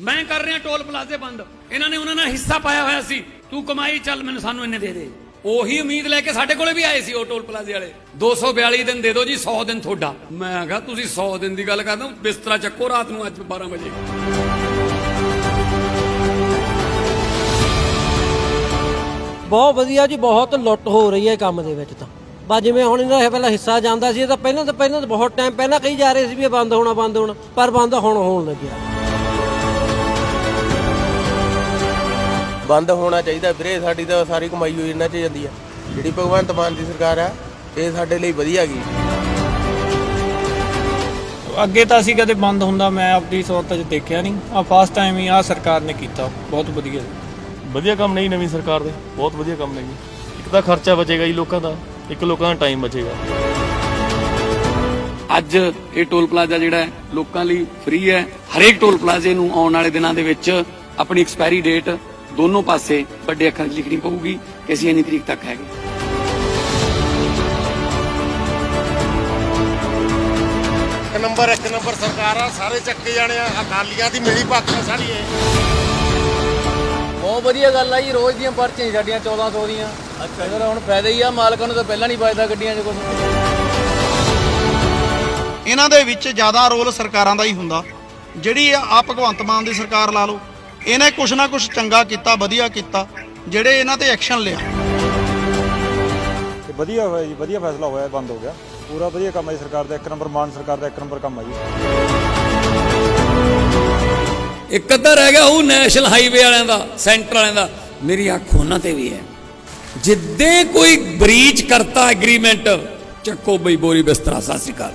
ਮੈਂ ਕਰ ਰਿਹਾ ਟੋਲ ਪਲਾਜ਼ੇ ਬੰਦ। ਇਹਨਾਂ ਨੇ ਉਹਨਾਂ ਨਾਲ ਹਿੱਸਾ ਪਾਇਆ ਹੋਇਆ ਸੀ। ਤੂੰ ਕਮਾਈ ਚੱਲ, ਮੈਨੂੰ ਸਾਨੂੰ ਇੰਨੇ ਦੇ ਦੇ। ਉਹੀ ਉਮੀਦ ਲੈ ਕੇ ਸਾਡੇ ਕੋਲੇ ਵੀ ਆਏ ਸੀ ਉਹ ਟੋਲ ਪਲਾਜ਼ੇ ਵਾਲੇ। 242 ਦਿਨ ਦੇ ਦਿਓ ਜੀ 100 ਦਿਨ ਤੁਹਾਡਾ। ਮੈਂ ਕਿਹਾ, ਤੁਸੀਂ 100 ਦਿਨ ਦੀ ਗੱਲ ਕਰਦਾ ਬਿਸਤਰਾ ਚੱਕੋ ਰਾਤ ਨੂੰ ਅੱਜ 12 ਵਜੇ। ਬਹੁਤ ਵਧੀਆ ਜੀ, ਬਹੁਤ ਲੁੱਟ ਹੋ ਰਹੀ ਹੈ ਕੰਮ ਦੇ ਵਿੱਚ ਤਾਂ। ਬਾ ਜਿਵੇਂ ਹੁਣ ਇਹਨਾਂ ਦਾ ਪਹਿਲਾਂ ਹਿੱਸਾ ਜਾਂਦਾ ਸੀ, ਇਹ ਤਾਂ ਪਹਿਲਾਂ ਤਾਂ ਪਹਿਲਾਂ ਤਾਂ ਬਹੁਤ ਟਾਈਮ ਪਹਿਲਾਂ ਕਹੀ ਜਾ ਰਹੇ ਸੀ ਵੀ ਇਹ ਬੰਦ ਹੋਣਾ ਬੰਦ ਹੋਣਾ, ਪਰ ਬੰਦ ਹੁਣ ਹੋਣ ਲੱਗਿਆ। ਬੰਦ ਹੋਣਾ ਚਾਹੀਦਾ ਵੀਰੇ ਸਾਡੀ ਤਾਂ ਸਾਰੀ ਕਮਾਈ ਹੋਈ ਇਹਨਾਂ 'ਚ ਜਾਂਦੀ ਆ। ਜਿਹੜੀ ਭਗਵੰਤ ਮਾਨ ਦੀ ਸਰਕਾਰ ਆ ਇਹ ਸਾਡੇ ਲਈ ਵਧੀਆ ਗਈ ਅੱਗੇ ਤਾਂ ਅਸੀਂ ਕਦੇ ਬੰਦ ਹੁੰਦਾ ਮੈਂ ਆਪਣੀ ਸੋਚ 'ਚ ਦੇਖਿਆ ਨਹੀਂ। ਆ ਫਸਟ ਟਾਈਮ ਹੀ ਆ ਸਰਕਾਰ ਨੇ ਕੀਤਾ ਬਹੁਤ ਵਧੀਆ। ਵਧੀਆ ਕੰਮ ਨਹੀਂ ਨਵੀਂ ਸਰਕਾਰ ਦੇ ਬਹੁਤ ਵਧੀਆ ਕੰਮ ਨੇ ਜੀ। ਇੱਕ ਤਾਂ ਖਰਚਾ ਬਚੇਗਾ ਜੀ ਲੋਕਾਂ ਦਾ ਇੱਕ ਲੋਕਾਂ ਦਾ ਟਾਈਮ ਬਚੇਗਾ। ਅੱਜ ਇਹ ਟੋਲ ਪਲਾਜ਼ਾ ਜਿਹੜਾ ਹੈ ਲੋਕਾਂ ਲਈ ਫ੍ਰੀ ਹੈ। ਹਰੇਕ ਟੋਲ ਪਲਾਜ਼ੇ ਨੂੰ ਆਉਣ ਵਾਲੇ ਦਿਨਾਂ ਦੇ ਵਿੱਚ ਆਪਣੀ ਐਕਸਪਾਇਰੀ ਡੇਟ ਦੋਨੋਂ ਪਾਸੇ ਵੱਡੇ ਅੱਖਰਾਂ 'ਚ ਲਿਖਣੀ ਪਊਗੀ ਕਿ ਅਸੀਂ ਇੰਨੀ ਤਰੀਕ ਤੱਕ ਹੈਗੇ। ਇੱਕ ਨੰਬਰ ਇੱਕ ਨੰਬਰ ਸਰਕਾਰ ਆ ਸਾਰੇ ਚੱਕੇ ਜਾਣੇ ਆ ਅਕਾਲੀਆਂ ਦੀ ਮਿਲੀ ਭਗਤ ਆ ਸਾਰੀ ਇਹ। ਬਹੁਤ ਵਧੀਆ ਗੱਲ ਆ ਜੀ ਰੋਜ਼ ਦੀਆਂ ਪਰਚੀਆਂ ਜੀ ਸਾਡੀਆਂ 1400 ਦੀਆਂ। ਅੱਛਾ ਇਹਦਾ ਹੁਣ ਫਾਇਦਾ ਹੀ ਆ ਮਾਲਕਾਂ ਨੂੰ ਤਾਂ ਪਹਿਲਾਂ ਨਹੀਂ ਬਚਦਾ ਗੱਡੀਆਂ 'ਚ ਕੁਝ ਇਹਨਾਂ ਦੇ ਵਿੱਚ ਜ਼ਿਆਦਾ ਰੋਲ ਸਰਕਾਰਾਂ ਦਾ ਹੀ ਹੁੰਦਾ। ਜਿਹੜੀ ਆ ਭਗਵੰਤ ਮਾਨ ਦੀ ਸਰਕਾਰ ਲਾ ਲਓ ਇਹਨੇ ਕੁਛ ਨਾ ਕੁਛ ਚੰਗਾ ਕੀਤਾ ਵਧੀਆ ਕੀਤਾ ਜਿਹੜੇ ਇਹਨਾਂ ਤੇ ਐਕਸ਼ਨ ਲਿਆ। ਤੇ ਵਧੀਆ ਹੋਇਆ ਜੀ ਵਧੀਆ ਫੈਸਲਾ ਹੋਇਆ ਇਹ ਬੰਦ ਹੋ ਗਿਆ। ਪੂਰਾ ਵਧੀਆ ਕੰਮ ਹੈ ਜੀ ਸਰਕਾਰ ਦਾ ਇੱਕ ਨੰਬਰ ਮਾਨ ਸਰਕਾਰ ਦਾ ਇੱਕ ਨੰਬਰ ਕੰਮ ਹੈ ਜੀ। ਇੱਕ ਅੱਧਾ ਰਹਿ ਗਿਆ ਉਹ ਨੈਸ਼ਨਲ ਹਾਈਵੇ ਵਾਲਿਆਂ ਦਾ ਸੈਂਟਰ ਵਾਲਿਆਂ ਦਾ। ਮੇਰੀ ਅੱਖ ਉਹਨਾਂ ਤੇ ਵੀ ਹੈ। ਜਿੱਦੇ ਕੋਈ ਬ੍ਰੀਚ ਕਰਤਾ ਐਗਰੀਮੈਂਟ ਚੱਕੋ ਬਈ ਬੋਰੀ ਬਿਸਤਰਾ ਸਤਿ ਸ਼੍ਰੀ ਅਕਾਲ।